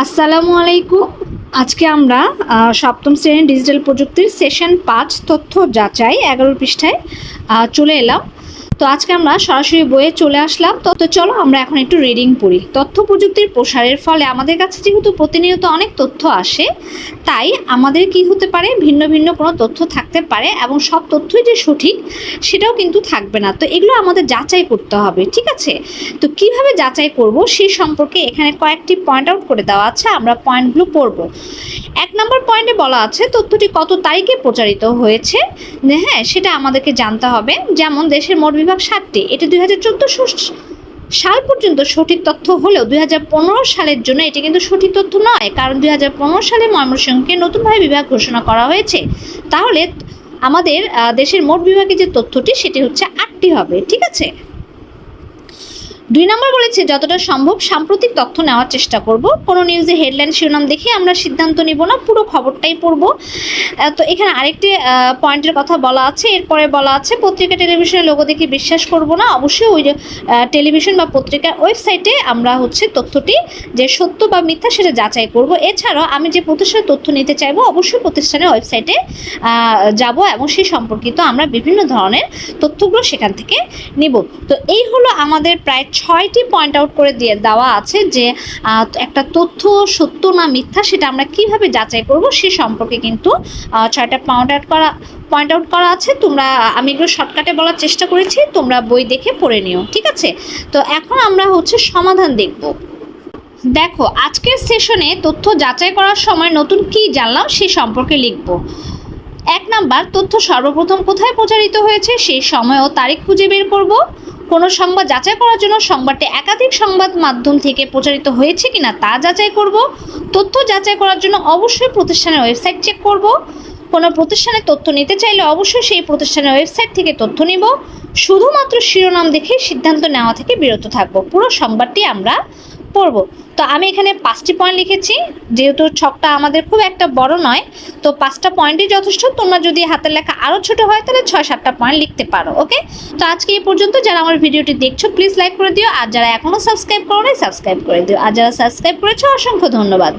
আসসালামু আলাইকুম। আজকে আমরা সপ্তম শ্রেণির ডিজিটাল প্রযুক্তির সেশন পাঁচ, তথ্য যাচাই এগারো পৃষ্ঠায় চলে এলাম। তো আজকে আমরা সরাসরি বইয়ে চলে আসলাম। তো তো চলো আমরা এখন একটু রিডিং পড়ি। তথ্য প্রযুক্তির প্রসারের ফলে আমাদের কাছে যেহেতু প্রতিনিয়ত অনেক তথ্য আসে, তাই আমাদের কি হতে পারে? ভিন্ন ভিন্ন কোনো তথ্য থাকতে পারে এবং সব তথ্যই যে সঠিক সেটাও কিন্তু থাকবে না। তো এগুলো আমাদের যাচাই করতে হবে, ঠিক আছে? তো কীভাবে যাচাই করব সেই সম্পর্কে এখানে কয়েকটি পয়েন্ট আউট করে দেওয়া আছে, আমরা পয়েন্টগুলো পড়ব। এক নম্বর পয়েন্টে বলা আছে, তথ্যটি কত তারিখে প্রচারিত হয়েছে? হ্যাঁ সেটা আমাদেরকে জানতে হবে। যেমন দেশের মোট বিভাগ সাতটি। এটি দুই হাজার চোদ্দ সাল পর্যন্ত সঠিক তথ্য হলেও দুই হাজার পনেরো সালের জন্য এটি কিন্তু সঠিক তথ্য নয়। কারণ দুই হাজার পনেরো সালে ময়মনসিংহকে নতুনভাবে বিভাগ ঘোষণা করা হয়েছে। তাহলে আমাদের দেশের মোট বিভাগে যে তথ্যটি, সেটি হচ্ছে আটটি হবে। ঠিক আছে? দুই নম্বর বলেছে, যতটা সম্ভব সাম্প্রতিক তথ্য নেওয়ার চেষ্টা করব। কোনো নিউজে হেডলাইন শিরোনাম দেখে আমরা সিদ্ধান্ত নিব না, পুরো খবরটাই পড়ব। তো এখানে আরেকটি পয়েন্টের কথা বলা আছে। এরপরে বলা আছে, পত্রিকা টেলিভিশনের লোগো দেখে বিশ্বাস করব না। অবশ্যই ওই টেলিভিশন বা পত্রিকার ওয়েবসাইটে আমরা হচ্ছে তথ্যটি, যে সত্য বা মিথ্যা সেটা যাচাই করব। এছাড়াও আমি যে প্রতিষ্ঠানের তথ্য নিতে চাইব, অবশ্যই প্রতিষ্ঠানের ওয়েবসাইটে যাব এবং সেই সম্পর্কিত আমরা বিভিন্ন ধরনের তথ্যগুলো সেখান থেকে নিব। তো এই হলো আমাদের প্রায় ছয়টি পয়েন্ট আউট করে দিয়ে দেওয়া আছে যে একটা তথ্য সত্য না মিথ্যা সেটা আমরা কীভাবে যাচাই করব সে সম্পর্কে কিন্তু ছয়টা পয়েন্ট আউট করা পয়েন্ট আউট করা আছে। তোমরা, আমি এগুলো শর্টকাটে বলার চেষ্টা করেছি, তোমরা বই দেখে পড়ে নিও, ঠিক আছে? তো এখন আমরা হচ্ছে সমাধান দেখব। দেখো, আজকের সেশনে তথ্য যাচাই করার সময় নতুন কি জানলাম সে সম্পর্কে লিখব। এক নাম্বার, তথ্য সর্বপ্রথম কোথায় প্রচারিত হয়েছে, সেই সময় ও তারিখ খুঁজে বের করব। কোনো সংবাদ যাচাই করার জন্য সংবাদটি একাধিক সংবাদ মাধ্যম থেকে প্রচারিত হয়েছে কিনা তা যাচাই করব। তথ্য যাচাই করার জন্য অবশ্যই প্রতিষ্ঠানের ওয়েবসাইট চেক করব। কোনো প্রতিষ্ঠানের তথ্য নিতে চাইলে অবশ্যই সেই প্রতিষ্ঠানের ওয়েবসাইট থেকে তথ্য নিব। শুধুমাত্র শিরোনাম দেখে সিদ্ধান্ত নেওয়া থেকে বিরত থাকব। পুরো সংবাদটি আমরা পড়ব। তো আমি এখানে পাঁচটি পয়েন্ট লিখেছি, যেহেতু ছকটা আমাদের খুব একটা বড় নয়, তো পাঁচটা পয়েন্টই যথেষ্ট। তোমরা যদি হাতের লেখা আরও ছোট হয়, তাহলে ছয় সাতটা পয়েন্ট লিখতে পারো ওকে তো আজকে এই পর্যন্ত, যারা আমার ভিডিওটি দেখছ প্লিজ লাইক করে দিও, আর যারা এখনও সাবস্ক্রাইব করো সাবস্ক্রাইব করে দিও। আর যারা সাবস্ক্রাইব করেছ, অসংখ্য ধন্যবাদ।